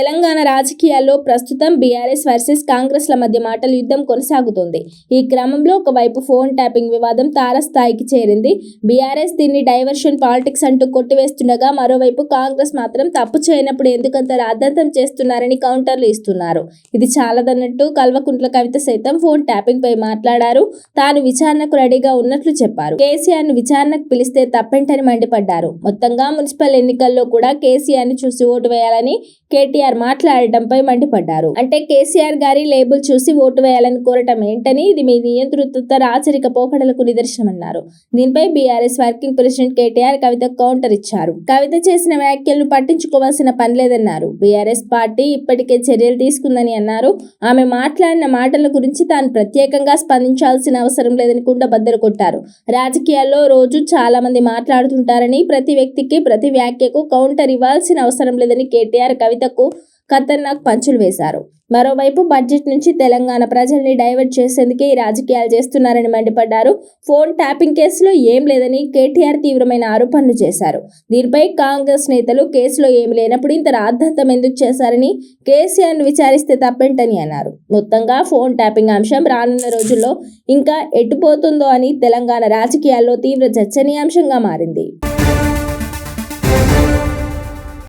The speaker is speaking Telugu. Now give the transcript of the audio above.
తెలంగాణ రాజకీయాల్లో ప్రస్తుతం బీఆర్ఎస్ వర్సెస్ కాంగ్రెస్ ల మధ్య మాటల యుద్ధం కొనసాగుతోంది. ఈ క్రమంలో ఒకవైపు ఫోన్ ట్యాపింగ్ వివాదం తారస్థాయికి చేరింది. బీఆర్ఎస్ దీన్ని డైవర్షన్ పాలిటిక్స్ అంటూ కొట్టివేస్తుండగా మరోవైపు కాంగ్రెస్ మాత్రం తప్పు చేయనప్పుడు ఎందుకంత రాద్ధాంతం చేస్తున్నారని కౌంటర్లు ఇస్తున్నారు. ఇది చాలదన్నట్టు కల్వకుంట్ల కవిత సైతం ఫోన్ ట్యాపింగ్ పై మాట్లాడారు. తాను విచారణకు రెడీగా ఉన్నట్లు చెప్పారు. కేసీఆర్ను విచారణకు పిలిస్తే తప్పేంటని మండిపడ్డారు. మొత్తంగా మున్సిపల్ ఎన్నికల్లో కూడా కేసీఆర్ని చూసి ఓటు వేయాలని కేటీఆర్ మాట్లాడటంపై మండిపడ్డారు. అంటే కేసీఆర్ గారి లేబుల్ చూసి ఓటు వేయాలని కోరటం ఏంటని ఇది మీ నియంతృత్వ రాచరిక పోకడలకు నిదర్శనమన్నారు. దీనిపై BRS working president KTR Kavitha counter ఇచ్చారు. కవిత చేసిన వ్యాఖ్యలను పట్టించుకోవాల్సిన పని లేదన్నారు. బీఆర్ఎస్ పార్టీ ఇప్పటికే చర్యలు తీసుకుందని అన్నారు. ఆమె మాట్లాడిన మాటల గురించి తాను ప్రత్యేకంగా స్పందించాల్సిన అవసరం లేదని కూడా బద్దలు కొట్టారు. రాజకీయాల్లో రోజు చాలా మంది మాట్లాడుతుంటారని ప్రతి వ్యక్తికి ప్రతి వ్యాఖ్యకు కౌంటర్ ఇవ్వాల్సిన అవసరం లేదని కేటీఆర్ కవితకు ఖతర్నాక్ పంచులు వేశారు. మరోవైపు బడ్జెట్ నుంచి తెలంగాణ ప్రజల్ని డైవర్ట్ చేసేందుకే ఈ రాజకీయాలు చేస్తున్నారని మండిపడ్డారు. ఫోన్ ట్యాపింగ్ కేసులో ఏం లేదని కేటీఆర్ తీవ్రమైన ఆరోపణలు చేశారు. దీనిపై కాంగ్రెస్ నేతలు కేసులో ఏమి లేనప్పుడు ఇంత రాద్ధాంతం ఎందుకు చేశారని కేసీఆర్ను విచారిస్తే తప్పేంటని అన్నారు. మొత్తంగా ఫోన్ ట్యాపింగ్ అంశం రానున్న రోజుల్లో ఇంకా ఎటుపోతుందో అని తెలంగాణ రాజకీయాల్లో తీవ్ర చర్చనీయాంశంగా మారింది.